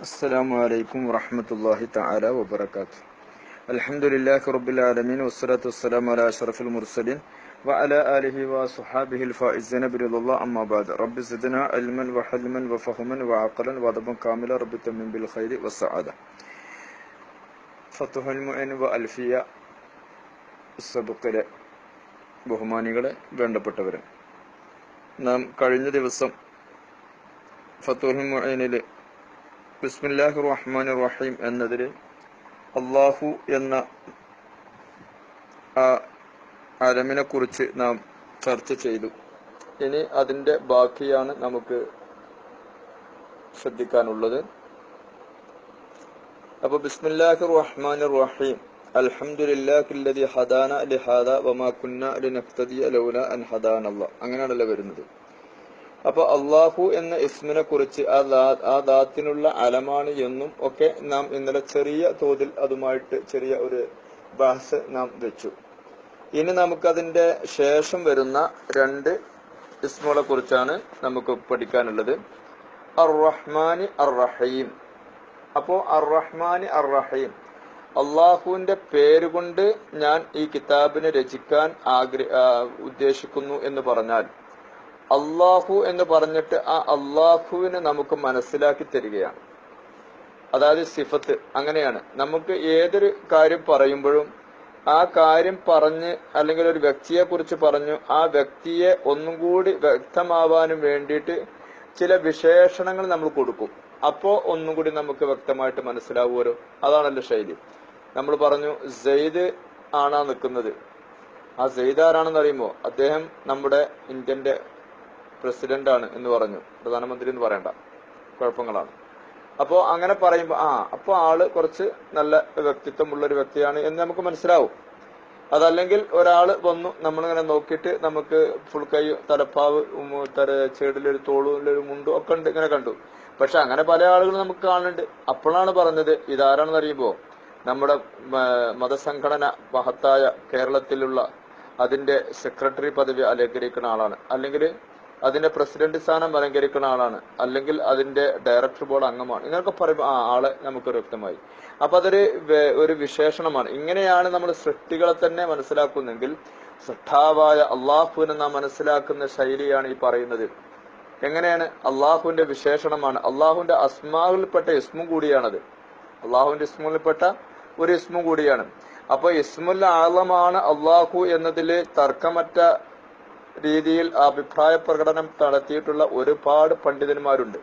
السلام عليكم ورحمة الله تعالى وبركاته الحمد لله رب العالمين والصلاة والسلام على أشرف المرسلين وعلى آله وصحابه الفائزين برضا الله أما بعد رب زدنا علما وحلما وفهما وعقلا وأدبا كاملا رب تمن بالخير والسعادة ഫത്തുഹൽ മുഅൻ വ അൽഫിയ സബുക്കിലെ ബഹുമാനികളെ വേണ്ടപ്പെട്ടവരെ നാം കഴിഞ്ഞ ദിവസം ഫത്തുഹൽ മുഅനില് ബിസ്മില്ലാഹി റഹ്മാൻ റഹീം എന്നതിൽ അള്ളാഹു എന്ന ആ അരമിനെ കുറിച്ച് നാം ചർച്ച ചെയ്തു. ഇനി അതിന്റെ ബാക്കിയാണ് നമുക്ക് ശ്രദ്ധിക്കാനുള്ളത്. അപ്പൊ ബിസ്മില്ലാഹി റഹ്മാൻ റഹീം അൽഹംദുലില്ലാഹില്ലദി ഹദാന ലിഹാദ വമാ കുന്ന ലിനഹ്തദിയ ലൗല അൻ ഹദാനല്ലാഹ് അങ്ങനെയാണല്ലോ വരുന്നത്. അപ്പൊ അള്ളാഹു എന്ന ഇസ്മിനെ കുറിച്ച് ആ ദാത്തിനുള്ള അലമാണ് എന്നും ഒക്കെ നാം ഇന്നലെ ചെറിയ തോതിൽ അതുമായിട്ട് ചെറിയ ഒരു ബാസ് നാം വെച്ചു. ഇനി നമുക്കതിന്റെ ശേഷം വരുന്ന രണ്ട് ഇസ്മുകളെ കുറിച്ചാണ് നമുക്ക് പഠിക്കാനുള്ളത്. അർ റഹ്മാനി അർ റഹീം അപ്പോ അർ റഹ്മാനി അർ റഹീം അള്ളാഹുവിന്റെ പേരുകൊണ്ട് ഞാൻ ഈ കിതാബിനെ രചിക്കാൻ ആഗ്ര ഉദ്ദേശിക്കുന്നു എന്ന് പറഞ്ഞാൽ അള്ളാഹു എന്ന് പറഞ്ഞിട്ട് ആ അള്ളാഹുവിനെ നമുക്ക് മനസ്സിലാക്കി തരികയാണ്. അതായത് സിഫത്ത് അങ്ങനെയാണ്. നമുക്ക് ഏതൊരു കാര്യം പറയുമ്പോഴും ആ കാര്യം പറഞ്ഞ് അല്ലെങ്കിൽ ഒരു വ്യക്തിയെ കുറിച്ച് പറഞ്ഞു ആ വ്യക്തിയെ ഒന്നും കൂടി വ്യക്തമാവാനും വേണ്ടിയിട്ട് ചില വിശേഷണങ്ങൾ നമ്മൾ കൊടുക്കും. അപ്പോ ഒന്നും കൂടി നമുക്ക് വ്യക്തമായിട്ട് മനസ്സിലാവുമല്ലോ. അതാണല്ലോ ശൈലി. നമ്മൾ പറഞ്ഞു സെയ്ദ് ആണാ നിൽക്കുന്നത്. ആ സെയ്ദ് ആരാണെന്ന് അറിയുമോ? അദ്ദേഹം നമ്മുടെ ഇന്ത്യന്റെ പ്രസിഡന്റ് ആണ് എന്ന് പറഞ്ഞു. പ്രധാനമന്ത്രി എന്ന് പറയണ്ട. കുഴപ്പങ്ങളാണ്. അപ്പോ അങ്ങനെ പറയുമ്പോ ആ അപ്പൊ ആൾ കുറച്ച് നല്ല വ്യക്തിത്വമുള്ള ഒരു വ്യക്തിയാണ് എന്ന് നമുക്ക് മനസ്സിലാവും. അതല്ലെങ്കിൽ ഒരാൾ വന്നു നമ്മളിങ്ങനെ നോക്കിയിട്ട് നമുക്ക് ഫുൾ കൈ തലപ്പാവ് തല ചേടിലൊരു തോളിലൊരു മുണ്ടും ഒക്കെ ഉണ്ട് ഇങ്ങനെ കണ്ടു. പക്ഷെ അങ്ങനെ പല ആളുകളും നമുക്ക് കാണുന്നുണ്ട്. അപ്പോഴാണ് പറഞ്ഞത് ഇതാരാണെന്ന് അറിയുമ്പോ നമ്മുടെ മതസംഘടന മഹത്തായ കേരളത്തിലുള്ള അതിന്റെ സെക്രട്ടറി പദവി അലങ്കരിക്കുന്ന ആളാണ്. അല്ലെങ്കിൽ അതിന്റെ പ്രസിഡന്റ് സ്ഥാനം അലങ്കരിക്കുന്ന ആളാണ്. അല്ലെങ്കിൽ അതിന്റെ ഡയറക്ടർ ബോർഡ് അംഗമാണ്. ഇങ്ങനെയൊക്കെ പറയുമ്പോൾ ആ ആളെ നമുക്ക് വ്യക്തമായി. അപ്പൊ അതൊരു ഒരു വിശേഷണമാണ്. ഇങ്ങനെയാണ് നമ്മൾ സൃഷ്ടികളെ തന്നെ മനസ്സിലാക്കുന്നെങ്കിൽ സൃഷ്ടാവായ അള്ളാഹുവിനെ നാം മനസ്സിലാക്കുന്ന ശൈലിയാണ് ഈ പറയുന്നത്. എങ്ങനെയാണ്? അള്ളാഹുവിന്റെ വിശേഷണമാണ്. അള്ളാഹുവിന്റെ അസ്മാവിൽപ്പെട്ട ഇസ്മും കൂടിയാണത്. അള്ളാഹുവിന്റെ ഇസ്മുകളിൽപ്പെട്ട ഒരു ഇസ്മും കൂടിയാണ്. അപ്പൊ ഇസ്മുൽ ആളമാണ് അള്ളാഹു എന്നതിൽ തർക്കമറ്റ രീതിയിൽ അഭിപ്രായ പ്രകടനം നടത്തിയിട്ടുള്ള ഒരുപാട് പണ്ഡിതന്മാരുണ്ട്.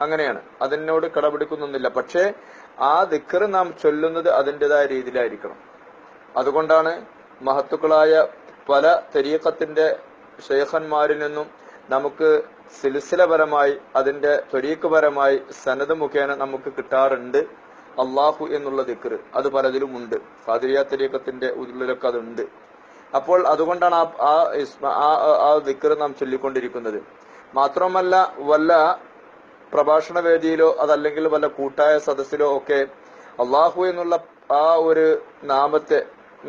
അങ്ങനെയാണ്. അതിനോട് കടപിടിക്കുന്നൊന്നില്ല പക്ഷേ ആ ദിക്കർ നാം ചൊല്ലുന്നത് അതിന്റെതായ രീതിയിലായിരിക്കണം. അതുകൊണ്ടാണ് മഹത്തുക്കളായ പല തെരീക്കത്തിന്റെ ശേഖന്മാരിൽ നിന്നും നമുക്ക് സിൽസിലപരമായി അതിന്റെ തൊരീക്കുപരമായി സനത് മുഖേന നമുക്ക് കിട്ടാറുണ്ട് അള്ളാഹു എന്നുള്ള ദിക്കർ അത് പലതിലും ഉണ്ട്. ഫാദിരിയ തെരീക്കത്തിന്റെ ഉള്ളിലൊക്കെ അതുണ്ട്. അപ്പോൾ അതുകൊണ്ടാണ് ആ ആ ദിക്കർ നാം ചൊല്ലിക്കൊണ്ടിരിക്കുന്നത്. മാത്രമല്ല വല്ല പ്രഭാഷണ വേദിയിലോ അതല്ലെങ്കിൽ വല്ല കൂട്ടായ സദസ്സിലോ ഒക്കെ അള്ളാഹു എന്നുള്ള ആ ഒരു നാമത്തെ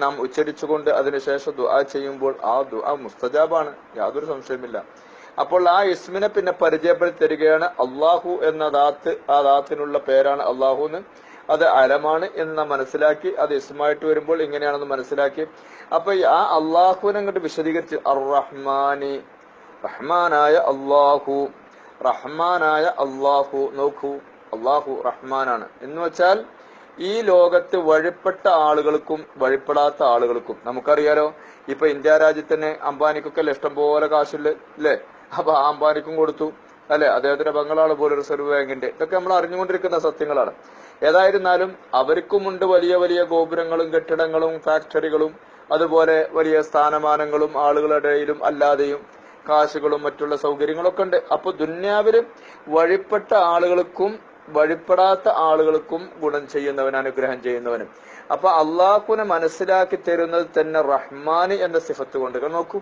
നാം ഉച്ചരിച്ചുകൊണ്ട് അതിനുശേഷം ദുആ ചെയ്യുമ്പോൾ ആ ദുആ മുസ്തജാബാണ്. യാതൊരു സംശയമില്ല അപ്പോൾ ആ ഇസ്മിനെ പിന്നെ പരിചയപ്പെടുത്തി തരികയാണ് അള്ളാഹു എന്ന ദാത്ത് ആ ദാത്തിനുള്ള പേരാണ് അള്ളാഹു എന്ന് അത് അലമാണ് എന്ന് നാം മനസ്സിലാക്കി അത് ഇസ്മായിട്ട് വരുമ്പോൾ ഇങ്ങനെയാണെന്ന് മനസ്സിലാക്കി. അപ്പൊ ആ അള്ളാഹുവിനെ അങ്ങോട്ട് വിശദീകരിച്ച് അർ റഹ്മാനി റഹ്മാനായ അള്ളാഹു റഹ്മാനായ അള്ളാഹു നോക്കൂ അള്ളാഹു റഹ്മാനാണ്. എന്ന് വെച്ചാൽ ഈ ലോകത്ത് വഴിപ്പെട്ട ആളുകൾക്കും വഴിപ്പെടാത്ത ആളുകൾക്കും നമുക്കറിയാലോ ഇപ്പൊ ഇന്ത്യ രാജ്യത്തിന് അംബാനിക്കൊക്കെ ഇഷ്ടം പോലെ കാശില്ല അല്ലേ? അപ്പൊ ആ അംബാനിക്കും കൊടുത്തു അല്ലെ? അദ്ദേഹത്തിന്റെ ബംഗളാൾ പോലെ റിസർവ് ബാങ്കിന്റെ ഇതൊക്കെ നമ്മൾ അറിഞ്ഞുകൊണ്ടിരിക്കുന്ന സത്യങ്ങളാണ്. ഏതായിരുന്നാലും അവർക്കുമുണ്ട് വലിയ വലിയ ഗോപുരങ്ങളും കെട്ടിടങ്ങളും ഫാക്ടറികളും അതുപോലെ വലിയ സ്ഥാനമാനങ്ങളും ആളുകളുടെ ഇടയിലും അല്ലാതെയും കാശുകളും മറ്റുള്ള സൗകര്യങ്ങളൊക്കെ ഉണ്ട്. അപ്പൊ ദുന്യാവിലും വഴിപ്പെട്ട ആളുകൾക്കും വഴിപ്പെടാത്ത ആളുകൾക്കും ഗുണം ചെയ്യുന്നവൻ അനുഗ്രഹം ചെയ്യുന്നവനും. അപ്പൊ അള്ളാഹുവിനെ മനസ്സിലാക്കി തരുന്നത് തന്നെ റഹ്മാൻ എന്ന സിഫത്ത് കൊണ്ട്. നോക്കൂ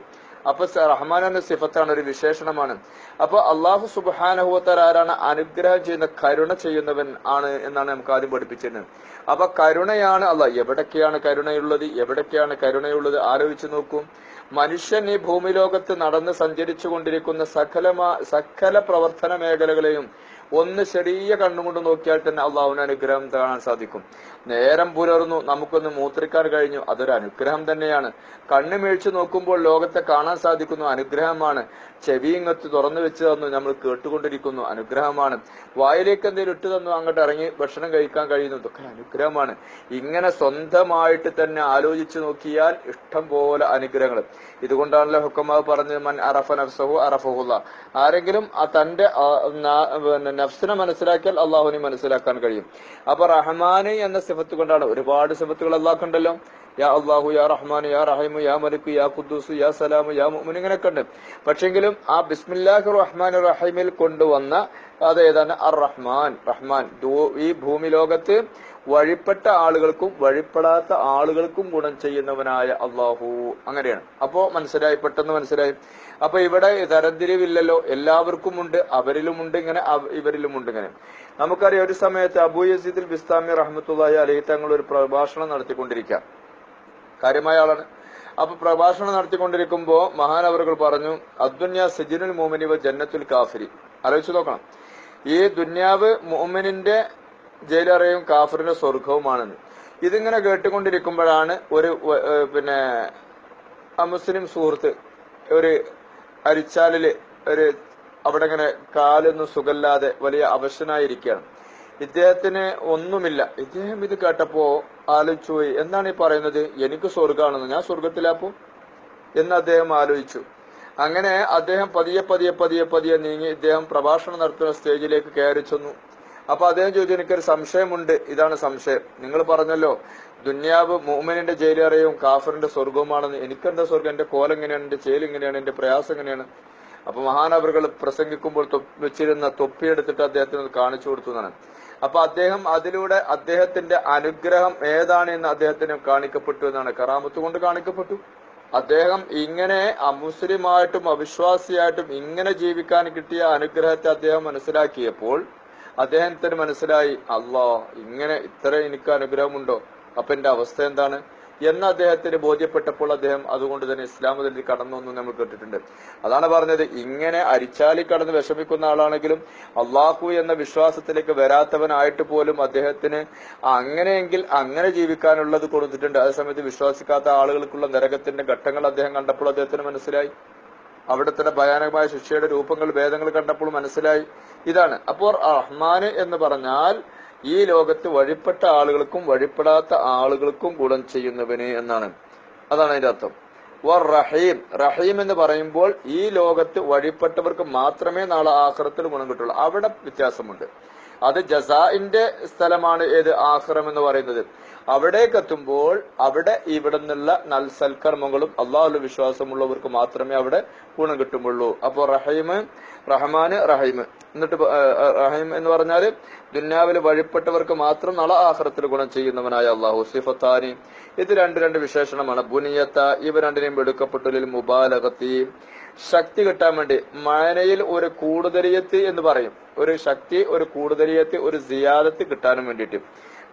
അപ്പൊ റഹ്മാൻ എന്ന സിഫത്താണ് ഒരു വിശേഷണമാണ്. അപ്പൊ അള്ളാഹു സുബാനഹുവത്തർ ആരാണ് അനുഗ്രഹം ചെയ്യുന്ന കരുണ ചെയ്യുന്നവൻ ആണ് എന്നാണ് നമുക്ക് ആദ്യം പഠിപ്പിച്ചിരുന്നത് അപ്പൊ കരുണയാണ് അല്ല എവിടൊക്കെയാണ് കരുണയുള്ളത് എവിടൊക്കെയാണ് കരുണയുള്ളത് ആലോചിച്ചു നോക്കൂ. മനുഷ്യൻ ഈ ഭൂമിലോകത്ത് നടന്ന് സഞ്ചരിച്ചു കൊണ്ടിരിക്കുന്ന സകലമാ സകല പ്രവർത്തന മേഖലകളെയും ഒന്ന് ചെറിയ കണ്ണുകൊണ്ട് നോക്കിയാൽ തന്നെ അള്ളാഹുവിന് അനുഗ്രഹം കാണാൻ സാധിക്കും. നേരം പുലർന്നു നമുക്കൊന്ന് മൂത്രിക്കാൻ കഴിഞ്ഞു. അതൊരു അനുഗ്രഹം തന്നെയാണ്. കണ്ണ് മേഴിച്ചു നോക്കുമ്പോൾ ലോകത്തെ കാണാൻ സാധിക്കുന്നു അനുഗ്രഹമാണ്. ചെവി ഇങ്ങത്ത് തുറന്നു വെച്ച് തന്നു നമ്മൾ കേട്ടുകൊണ്ടിരിക്കുന്നു അനുഗ്രഹമാണ്. വായിലേക്ക് എന്തെങ്കിലും ഇട്ട് തന്നു അങ്ങോട്ട് ഇറങ്ങി ഭക്ഷണം കഴിക്കാൻ കഴിയുന്നു ഇതൊക്കെ അനുഗ്രഹമാണ്. ഇങ്ങനെ സ്വന്തമായിട്ട് തന്നെ ആലോചിച്ചു നോക്കിയാൽ ഇഷ്ടം പോലെ അനുഗ്രഹങ്ങൾ. ഇതുകൊണ്ടാണല്ലോ ഹുക്കമാവ് പറഞ്ഞത് മൻ അറഫ നഫ്സഹു അറഫഹുല്ല. ആരെങ്കിലും തന്റെ നഫ്സിനെ മനസ്സിലാക്കിയാൽ അള്ളാഹുവിനെ മനസ്സിലാക്കാൻ കഴിയും. അപ്പൊ റഹ്മാന് എന്ന സിഫത്ത് കൊണ്ടാണ് ഒരുപാട് സിഫത്തുകൾ അള്ളാഹുണ്ടല്ലോ യാ അള്ളാഹു യാ റഹ്മാൻ യാ റഹീമു യാ മലിക്കു യാ ഖുദ്ദൂസ് യാ സലാമു യാ മുഅ്മിൻ ഇങ്ങനെയൊക്കെ ഉണ്ട് പക്ഷെങ്കിലും ആ ബിസ്മില്ലാഹി റഹ്മാൻ റഹീമിൽ കൊണ്ടുവന്ന അതേതാണ് അർ റഹ്മാൻ. റഹ്മാൻ ഈ ഭൂമി ലോകത്ത് വഴിപ്പെട്ട ആളുകൾക്കും വഴിപ്പെടാത്ത ആളുകൾക്കും ഗുണം ചെയ്യുന്നവനായ അള്ളാഹു അങ്ങനെയാണ്. അപ്പോ മനസ്സിലായി പെട്ടെന്ന് മനസ്സിലായി. അപ്പൊ ഇവിടെ തരംതിരിവില്ലല്ലോ. എല്ലാവർക്കും ഉണ്ട് അവരിലുമുണ്ട് ഇങ്ങനെ ഇവരിലും ഇവരിലുമുണ്ട് ഇങ്ങനെ. നമുക്കറിയാം ഒരു സമയത്ത് അബൂ യസീദുൽ ബിസ്താമി റഹ്മത്തുള്ളാഹി അലഹി തങ്ങൾ ഒരു പ്രഭാഷണം നടത്തിക്കൊണ്ടിരിക്കുക. കാര്യമായ ആളാണ്. അപ്പൊ പ്രഭാഷണം നടത്തിക്കൊണ്ടിരിക്കുമ്പോ മഹാനവറുകൾ പറഞ്ഞു അദ്ദുന്യ സജിനുൽ മോമിനി വ ജന്നത്തുൽ കാഫിരി ആലോചിച്ച് നോക്കണം. ഈ ദുന്യാവ് മോമിനിന്റെ ജയിലറയും കാഫിറിന്റെ സ്വർഗവുമാണെന്ന് ഇതിങ്ങനെ കേട്ടുകൊണ്ടിരിക്കുമ്പോഴാണ് ഒരു പിന്നെ മുസ്ലിം സുഹൃത്ത് ഒരു അരിച്ചാലിൽ ഒരു അവിടെ ഇങ്ങനെ കാലൊന്നും സുഖമില്ലാതെ വലിയ അവശനായിരിക്കുകയാണ്. ഇദ്ദേഹത്തിന് ഒന്നുമില്ല. ഇദ്ദേഹം ഇത് കേട്ടപ്പോ ആലോചിച്ചു പോയി. എന്താണ് ഈ പറയുന്നത്? എനിക്ക് സ്വർഗാണെന്ന് ഞാൻ സ്വർഗത്തിലാപ്പോ എന്ന് അദ്ദേഹം ആലോചിച്ചു. അങ്ങനെ അദ്ദേഹം പതിയെ പതിയെ പതിയെ പതിയെ നീങ്ങി ഇദ്ദേഹം പ്രഭാഷണം നടത്തുന്ന സ്റ്റേജിലേക്ക് കയറി ചെന്നു. അപ്പൊ അദ്ദേഹം ചോദിച്ചു എനിക്കൊരു സംശയമുണ്ട്. ഇതാണ് സംശയം. നിങ്ങൾ പറഞ്ഞല്ലോ ദുന്യാവ് മൂമനിന്റെ ജയിലറയും കാഫറിന്റെ സ്വർഗവുമാണെന്ന് എനിക്കെന്താ സ്വർഗം എന്റെ കോലെങ്ങനെയാണ്? എന്റെ ചേൽ എങ്ങനെയാണ് എന്റെ പ്രയാസം എങ്ങനെയാണ്? അപ്പൊ മഹാനവറുകൾ പ്രസംഗിക്കുമ്പോൾ വെച്ചിരുന്ന തൊപ്പിയെടുത്തിട്ട് അദ്ദേഹത്തിന് കാണിച്ചു കൊടുത്തു എന്നാണ്. അപ്പൊ അദ്ദേഹം അതിലൂടെ അദ്ദേഹത്തിന്റെ അനുഗ്രഹം ഏതാണ് എന്ന് അദ്ദേഹത്തിന് കാണിക്കപ്പെട്ടു എന്നാണ്. കറാമത്ത് കൊണ്ട് കാണിക്കപ്പെട്ടു. അദ്ദേഹം ഇങ്ങനെ അമുസ്ലിമായിട്ടും അവിശ്വാസിയായിട്ടും ഇങ്ങനെ ജീവിക്കാൻ കിട്ടിയ അനുഗ്രഹത്തെ അദ്ദേഹം മനസ്സിലാക്കിയപ്പോൾ അദ്ദേഹത്തിന് മനസ്സിലായി അള്ളാ ഇങ്ങനെ ഇത്ര എനിക്ക് അനുഗ്രഹമുണ്ടോ? അപ്പൊ എന്റെ അവസ്ഥ എന്താണ്? എന്ന് അദ്ദേഹത്തിന് ബോധ്യപ്പെട്ടപ്പോൾ അദ്ദേഹം അതുകൊണ്ട് തന്നെ ഇസ്ലാം മതത്തിൽ കടന്നു എന്ന് നമ്മൾ കേട്ടിട്ടുണ്ട്. അതാണ് പറഞ്ഞത് ഇങ്ങനെ അരിച്ചാലി കടന്ന് വിഷമിക്കുന്ന ആളാണെങ്കിലും അള്ളാഹു എന്ന വിശ്വാസത്തിലേക്ക് വരാത്തവനായിട്ട് പോലും അദ്ദേഹത്തിന് അങ്ങനെയെങ്കിൽ അങ്ങനെ ജീവിക്കാനുള്ളത് കൊടുത്തിട്ടുണ്ട്. അതേസമയത്ത് വിശ്വസിക്കാത്ത ആളുകൾക്കുള്ള നരകത്തിന്റെ ഘട്ടങ്ങൾ അദ്ദേഹം കണ്ടപ്പോൾ അദ്ദേഹത്തിന് മനസ്സിലായി. അവിടുത്തെ ഭയാനകമായ ശിക്ഷയുടെ രൂപങ്ങൾ ഭേദങ്ങൾ കണ്ടപ്പോൾ മനസ്സിലായി. ഇതാണ്. അപ്പോൾ റഹ്മാന് എന്ന് പറഞ്ഞാൽ ഈ ലോകത്ത് വഴിപ്പെട്ട ആളുകൾക്കും വഴിപ്പെടാത്ത ആളുകൾക്കും ഗുണം ചെയ്യുന്നവന് എന്നാണ്. അതാണ് അതിന്റെ അർത്ഥം. വർ റഹീം. റഹീം എന്ന് പറയുമ്പോൾ ഈ ലോകത്ത് വഴിപ്പെട്ടവർക്ക് മാത്രമേ നാളെ ആഹ്റത്തിൽ ഗുണം കിട്ടുള്ളൂ. അവിടെ വ്യത്യാസമുണ്ട്. അത് ജസാഇന്റെ സ്ഥലമാണ് ഏത് ആഹ്റം എന്ന് പറയുന്നത്. അവിടേക്ക് എത്തുമ്പോൾ അവിടെ ഇവിടെ നിന്നുള്ള നൽസൽക്കർമ്മങ്ങളും അള്ളാഹുല വിശ്വാസമുള്ളവർക്ക് മാത്രമേ അവിടെ ഗുണം കിട്ടുമുള്ളൂ അപ്പോൾ റഹീമ് റഹ്മാന് റഹീം. എന്നിട്ട് റഹീം എന്ന് പറഞ്ഞാൽ ദുന്യാവിൽ വഴിപ്പെട്ടവർക്ക് മാത്രം നള ആഹ്റത്തിൽ ഗുണം ചെയ്യുന്നവനായ അള്ളാഹു സിഫത്താനി. ഇത് രണ്ട് രണ്ട് വിശേഷണമാണ്. ബുനിയത്ത ഇവ രണ്ടിനെയും എടുക്കപ്പെട്ടുള്ളിൽ മുബാലകത്തി ശക്തി കിട്ടാൻ വേണ്ടി മഴനയിൽ ഒരു കൂടുതലിയത്ത് എന്ന് പറയും. ഒരു ശക്തി ഒരു കൂടുതലിയത്ത് ഒരു സിയാദത്ത് കിട്ടാനും വേണ്ടിയിട്ട്.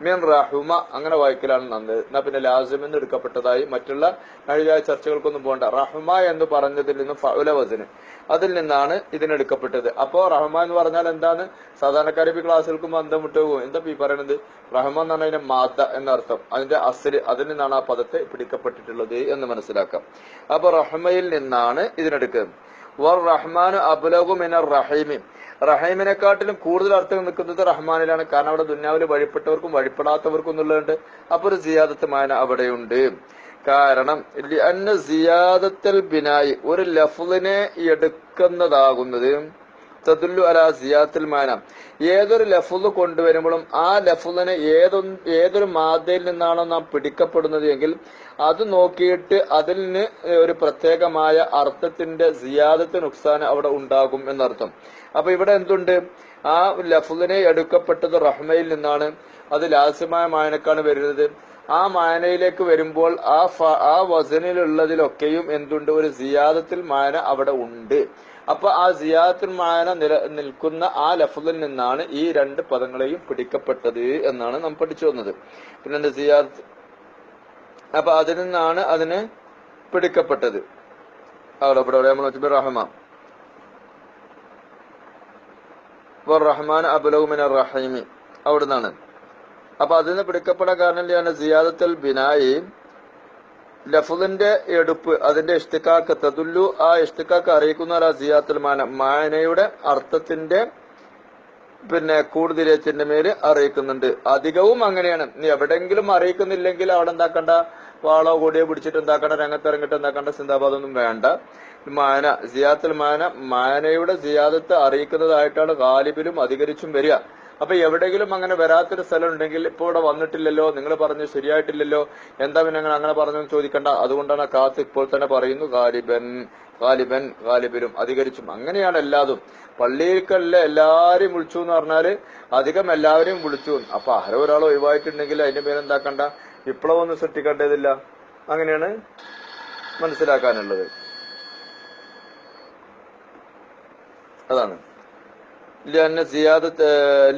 മീൻ റഹുമ അങ്ങനെ വായിക്കലാണ് നല്ലത് എന്നാ പിന്നെ ലാസിം എന്ന് എടുക്കപ്പെട്ടതായി മറ്റുള്ള കഴിഞ്ഞ ചർച്ചകൾക്കൊന്നും പോകണ്ട റഹ്മ എന്ന് പറഞ്ഞതിൽ നിന്ന് ഫൗല വസന് അതിൽ നിന്നാണ് ഇതിനെടുക്കപ്പെട്ടത് അപ്പോ റഹ്മ എന്ന് പറഞ്ഞാൽ എന്താണ്? സാധാരണക്കാർ ഇപ്പൊ ക്ലാസ്സുകൾക്ക് മന്ദം വിട്ടു പോകും. എന്താ ഈ പറയണത്? റഹ്മ എന്ന് പറഞ്ഞാൽ മാത എന്നർത്ഥം. അതിന്റെ അസിൽ അതിൽ നിന്നാണ് ആ പദത്തെ പിടിക്കപ്പെട്ടിട്ടുള്ളത് എന്ന് മനസ്സിലാക്കാം. അപ്പൊ റഹ്മയിൽ നിന്നാണ് ഇതിനെടുക്കുന്നത്. വർ റഹ്മാൻ അബുലഹു മിനർ റഹീമി. റഹീമിനെക്കാട്ടിലും കൂടുതൽ അർത്ഥം നിൽക്കുന്നത് റഹ്മാനിലാണ്. കാരണം അവിടെ ദുന്യാവിൽ വഴിപ്പെട്ടവർക്കും വഴിപ്പെടാത്തവർക്കും എന്നുള്ളതുണ്ട്. അപ്പൊ ഒരു സിയാദത്ത് മാന അവിടെയുണ്ട്. കാരണം അന്ന സിയാദത്തൽ ബിനായി ഒരു ലഫ്ലിനെ എടുക്കുന്നതാകുന്നത് തദുല്ലു അല സിയാത്തിൽ മാന. ഏതൊരു ലഫുൽ കൊണ്ടുവരുമ്പോഴും ആ ലഫുലിനെ ഏതൊന്ന് ഏതൊരു മാതയിൽ നിന്നാണോ നാം പിടിക്കപ്പെടുന്നത് എങ്കിൽ അത് നോക്കിയിട്ട് അതിൽ നിന്ന് ഒരു പ്രത്യേകമായ അർത്ഥത്തിന്റെ സിയാദത്ത് നുക്സാൻ അവിടെ ഉണ്ടാകും എന്നർത്ഥം. അപ്പൊ ഇവിടെ എന്തുണ്ട്? ആ ലഫുലിനെ എടുക്കപ്പെട്ടത് റഹ്മയിൽ നിന്നാണ്. അത് ലാസ്യമായ മായനക്കാണ് വരുന്നത്. ആ മായനയിലേക്ക് വരുമ്പോൾ ആ ആ വസനിലുള്ളതിലൊക്കെയും എന്തുണ്ട്? ഒരു സിയാദത്തിൽ മായന അവിടെ ഉണ്ട്. അപ്പൊ ആ സിയാത്തുൽ മാന നിൽക്കുന്ന ആ ലഫുലിൽ നിന്നാണ് ഈ രണ്ട് പദങ്ങളെയും പിടിക്കപ്പെട്ടത് എന്നാണ് നാം പഠിച്ചു വന്നത്. പിന്നെ എന്താ സിയാത്ത് അപ്പൊ അതിൽ നിന്നാണ് അതിന് പിടിക്കപ്പെട്ടത്. അവിടെ ഇവിടെ റഹ്മാൻ. റഹ്മാൻ അബുലൗമിൻ റഹീമി. അവിടുന്നാണ്. അപ്പൊ അതിന് പിടിക്കപ്പെടാൻ കാരണം സിയാദത്തുൽ ബിനായി ലഫുലിന്റെ എടുപ്പ് അതിന്റെ ഇഷ്തിക്കാക്ക് തതുല്ലു ആ ഇഷ്തിക്കാക്ക് അറിയിക്കുന്ന ആ സിയാത്തുൽ മാന. മാനയുടെ അർത്ഥത്തിന്റെ പിന്നെ കൂടുതലേച്ചിന്റെ മേൽ അറിയിക്കുന്നുണ്ട്. അധികവും അങ്ങനെയാണ്. നീ എവിടെങ്കിലും അറിയിക്കുന്നില്ലെങ്കിൽ അവിടെ എന്താക്കണ്ട? വാളോ കൂടിയോ പിടിച്ചിട്ട് എന്താക്കണ്ട? രംഗത്തിറങ്ങിട്ട് എന്താക്കണ്ട? സിന്ദാബാദൊന്നും വേണ്ട. മാന സിയാത്തുൽ മാന മാനയുടെ സിയാദത്ത് അറിയിക്കുന്നതായിട്ടാണ് ഗാലിബിലും അധികരിച്ചും വരിക. അപ്പൊ എവിടെയെങ്കിലും അങ്ങനെ വരാത്തൊരു സ്ഥലം ഉണ്ടെങ്കിൽ ഇപ്പോൾ ഇവിടെ വന്നിട്ടില്ലല്ലോ നിങ്ങൾ പറഞ്ഞു ശരിയായിട്ടില്ലല്ലോ എന്താ പിന്നെ അങ്ങനെ പറഞ്ഞു ചോദിക്കണ്ട. അതുകൊണ്ടാണ് കാത്ത് ഇപ്പോൾ തന്നെ പറയുന്നു ഗാലിബൻ ഗാലിബൻ ഗാലിബിലും അധികരിച്ചും. അങ്ങനെയാണ് എല്ലാതും. പള്ളിയിൽക്കല്ല എല്ലാവരെയും വിളിച്ചു എന്ന് പറഞ്ഞാൽ അധികം എല്ലാവരെയും വിളിച്ചു. അപ്പൊ ആരോ ഒരാൾ ഒഴിവായിട്ടുണ്ടെങ്കിൽ അതിന്റെ പേരെന്താക്കണ്ട വിപ്ലവമൊന്നും സൃഷ്ടിക്കേണ്ടതില്ല. അങ്ങനെയാണ് മനസ്സിലാക്കാനുള്ളത്. അതാണ്. ലഅന്ന സിയാദത്ത്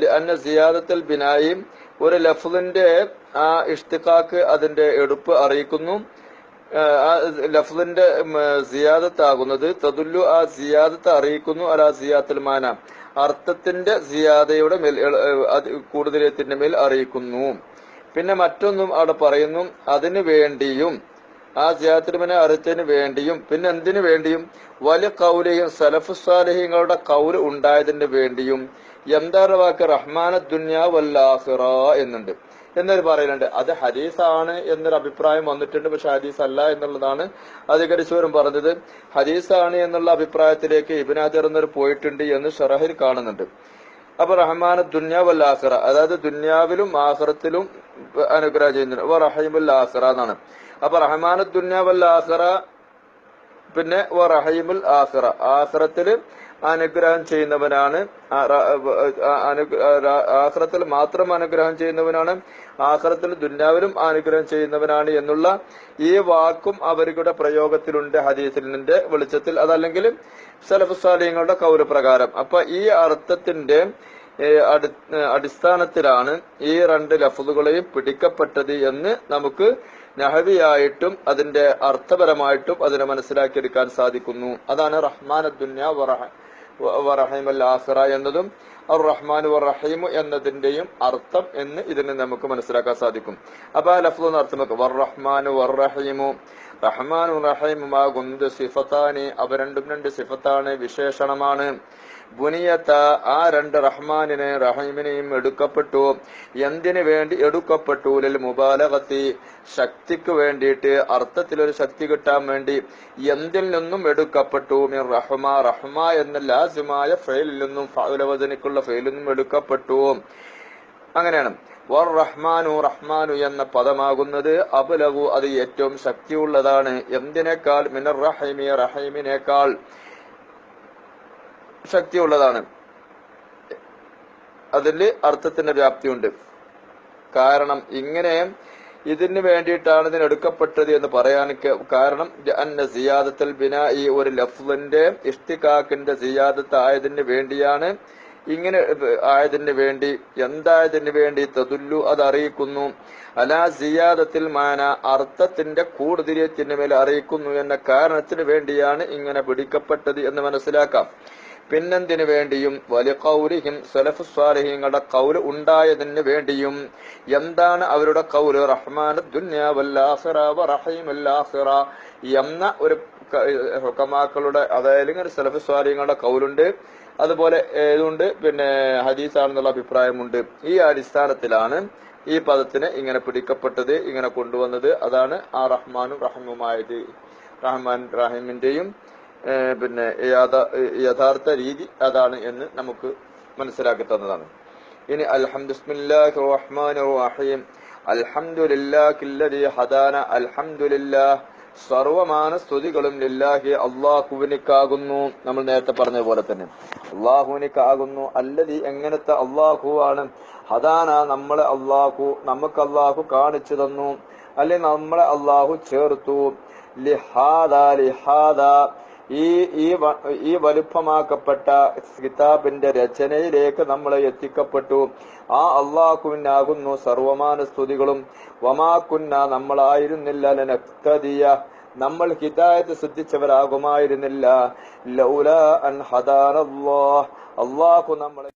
لأن زيادة ബിനായി ഒരു ലഫ്ലിന്റെ ആ ഇഷ്തിഖാക്ക് അതിന്റെ എടുപ്പ് അറിയിക്കുന്നു. ആ ലഫ്ലിന്റെ സിയാദത്താകുന്നത് തതുല്ലു ആ സിയാദത്ത് അറിയിക്കുന്നു. അല സിയാത്തുൽ മാന. അർത്ഥത്തിന്റെ സിയാദയുടെ മേൽ കൂടുതലത്തിന്റെ മേൽ അറിയിക്കുന്നു. പിന്നെ മറ്റൊന്നും അവിടെ പറയുന്നു. അതിനു വേണ്ടിയും ആ സിയാത്തിനുമനെ അറിച്ചതിന് വേണ്ടിയും പിന്നെ എന്തിനു വേണ്ടിയും? വലിയ കൗലയും സലഫു സാലഹിങ്ങളുടെ കൗൽ ഉണ്ടായതിന് വേണ്ടിയും. എന്താണ് വാക്ക്? റഹ്മാന ദുന്യാ വല്ലാഹിറ എന്നുണ്ട്. എന്നൊരു പറയലുണ്ട് അത് ഹദീസാണ് എന്നൊരു അഭിപ്രായം വന്നിട്ടുണ്ട്. പക്ഷെ ഹദീസ് അല്ല എന്നുള്ളതാണ് അധികരിച്ചവരും പറഞ്ഞത്. ഹദീസാണ് എന്നുള്ള അഭിപ്രായത്തിലേക്ക് ഇബിനാദർ പോയിട്ടുണ്ട് എന്ന് ഷറഹിൽ കാണുന്നുണ്ട്. അപ്പൊ റഹ്മാന ദുന്യ വല്ലാഹിറ അതായത് ദുന്യാവിലും ആഹ്റത്തിലും അനുഗ്രഹം ചെയ്യുന്നുണ്ട്. അപ്പൊ റഹീമുൽ എന്നാണ്. അപ്പൊ റഹ്മാനു ദുന്യ ആസറ പിന്നെ റഹീമുൽ ആസറ ആസറത്തിൽ അനുഗ്രഹം ചെയ്യുന്നവനാണ് ആഹ്റത്തിൽ മാത്രം അനുഗ്രഹം ചെയ്യുന്നവനാണ് ആഹ്റത്തിൽ ദുന്യാവിലും അനുഗ്രഹം ചെയ്യുന്നവനാണ് എന്നുള്ള ഈ വാക്കും അവരുടെ പ്രയോഗത്തിലുണ്ട് ഹദീസിന്റെ വെളിച്ചത്തിൽ. അതല്ലെങ്കിൽ സലഫുസാലിങ്ങളുടെ കൗരപ്രകാരം അപ്പൊ ഈ അർത്ഥത്തിന്റെ അടിസ്ഥാനത്തിലാണ് ഈ രണ്ട് ലഫുകളെയും പിടിക്കപ്പെട്ടത് എന്ന് നമുക്ക് നഹവിയായിട്ടും അതിന്റെ അർത്ഥപരമായിട്ടും അതിനെ മനസ്സിലാക്കിയെടുക്കാൻ സാധിക്കുന്നു. അതാണ് റഹ്മാൻ അദ്ദുന്യ വറഹീം അൽ ആഖിറ എന്നതും അർ റഹ്മാൻ വറഹീം എന്നതിന്റെയും അർത്ഥം എന്ന് ഇതിന് നമുക്ക് മനസ്സിലാക്കാൻ സാധിക്കും. അപ്പൊ ആ ലഫ്ലെന്ന് അർത്ഥം വെക്കും വർ റഹ്മാൻ വർ റഹീമു. റഹ്മാനു റഹീമുമാകുന്നത് സിഫത്താനി അവ രണ്ടും രണ്ട് സിഫത്താണ് വിശേഷണമാണ്. ബുനിയത്ത ആ രണ്ട് റഹ്മാനിനെ റഹീമിനെയും എടുക്കപ്പെട്ടു. എന്തിനു വേണ്ടി എടുക്കപ്പെട്ടു? ലിൽ മുബാലകത്തി ശക്തിക്ക് വേണ്ടിയിട്ട് അർത്ഥത്തിൽ ഒരു ശക്തി കിട്ടാൻ വേണ്ടി എന്തിൽ നിന്നും എടുക്കപ്പെട്ടു? മിർ റഹ്മ റഹ്മ എന്ന ലാസിമായ ഫെയിലിൽ നിന്നും ഫൗലവചനിക്കുള്ള ഫെയിലിൽ നിന്നും എടുക്കപ്പെട്ടു. അങ്ങനെയാണ്. വർ റഹ്മാനു റഹ്മാനു എന്ന പദമാകുന്നത് അബലവു അത് ഏറ്റവും ശക്തിയുള്ളതാണ്. എന്തിനേക്കാൾ? മിനർ റഹീമി റഹീമിനേക്കാൾ ശക്തിയുള്ളതാണ്. അതിൽ അർത്ഥത്തിന്റെ വ്യാപ്തിയുണ്ട്. കാരണം ഇങ്ങനെ ഇതിന് വേണ്ടിയിട്ടാണ് ഇതിന് എടുക്കപ്പെട്ടത് എന്ന് പറയാൻ കാരണം സിയാദത്തിൽ ബിന ഈ ഒരു ലഫ്ലിന്റെ ഇഷ്തികാക്കിന്റെ സിയാദത്ത് ആയതിന് വേണ്ടിയാണ് ഇങ്ങനെ ആയതിന് വേണ്ടി എന്തായതിന് വേണ്ടി തതുല്ലു അത് അറിയിക്കുന്നു. അലാ സിയാദത്തിൽ മാന അർത്ഥത്തിന്റെ കൂടുതലിയത്തിന് മേൽ അറിയിക്കുന്നു എന്ന കാരണത്തിന് വേണ്ടിയാണ് ഇങ്ങനെ പിടിക്കപ്പെട്ടത് എന്ന് മനസ്സിലാക്കാം. പിന്നെന്തിനു വേണ്ടിയും? വലിയ കൗലിഹിം സലഫ് സ്വാലിഹിങ്ങളുടെ കൗൽ ഉണ്ടായതിന് വേണ്ടിയും. എന്താണ് അവരുടെ കൗൽ റഹ്മാൻ ദുന്യാവല്ലാഹിറ എന്ന ഒരു ഹുക്കമാക്കളുടെ അതായത് ഇങ്ങനെ സലഫ് സ്വാലിഹിങ്ങളുടെ കൗലുണ്ട് അതുപോലെ ഏതുണ്ട്? പിന്നെ ഹദീസാണെന്നുള്ള അഭിപ്രായമുണ്ട്. ഈ അടിസ്ഥാനത്തിലാണ് ഈ പദത്തിന് ഇങ്ങനെ പിടിക്കപ്പെട്ടത് ഇങ്ങനെ കൊണ്ടുവന്നത്. അതാണ് ആ റഹ്മാനും റഹീമുമായത്. റഹ്മാൻ റഹീമിന്റെയും പിന്നെ യഥാർത്ഥ രീതി അതാണ് എന്ന് നമുക്ക് മനസ്സിലാക്കി തന്നതാണ്. ഇനി അൽഹംദുസ്മില്ലാഹി റഹ്മാൻ റഹീം. അൽഹംദുലില്ലാഹില്ലദി ഹദാന അൽഹംദുലില്ലാഹ്. സർവമാന സ്തുതികളും ലില്ലാഹി അള്ളാഹുവിനിക്കാകുന്നു. നമ്മൾ നേരത്തെ പറഞ്ഞ പോലെ തന്നെ. അള്ളാഹുവിനിക്കാകുന്നു. അല്ലതി എങ്ങനത്തെ അള്ളാഹു ആണ് ഹദാന നമ്മളെ അള്ളാഹു നമുക്ക് അള്ളാഹു കാണിച്ചു തന്നു. അല്ലെ നമ്മളെ അള്ളാഹു ചേർത്തു. ലിഹാദ ലിഹാദ. ഈ ഈ ഈ വലുപ്പമാക്കപ്പെട്ട കിതാബിന്റെ രചനയിലേക്ക് നമ്മൾ എത്തിക്കപ്പെട്ടു. ആ അള്ളാഹുവിനാകുന്നു സർവമാന സ്തുതികളും. വമാക്കുന്ന നമ്മളായിരുന്നില്ല ലനക്തദിയ നമ്മൾ ഹിദായത്ത് സിദ്ധിച്ചവരാകുമായിരുന്നില്ല. ലൗല അൻ ഹദാനല്ലാഹ്. അള്ളാഹു നമ്മളെ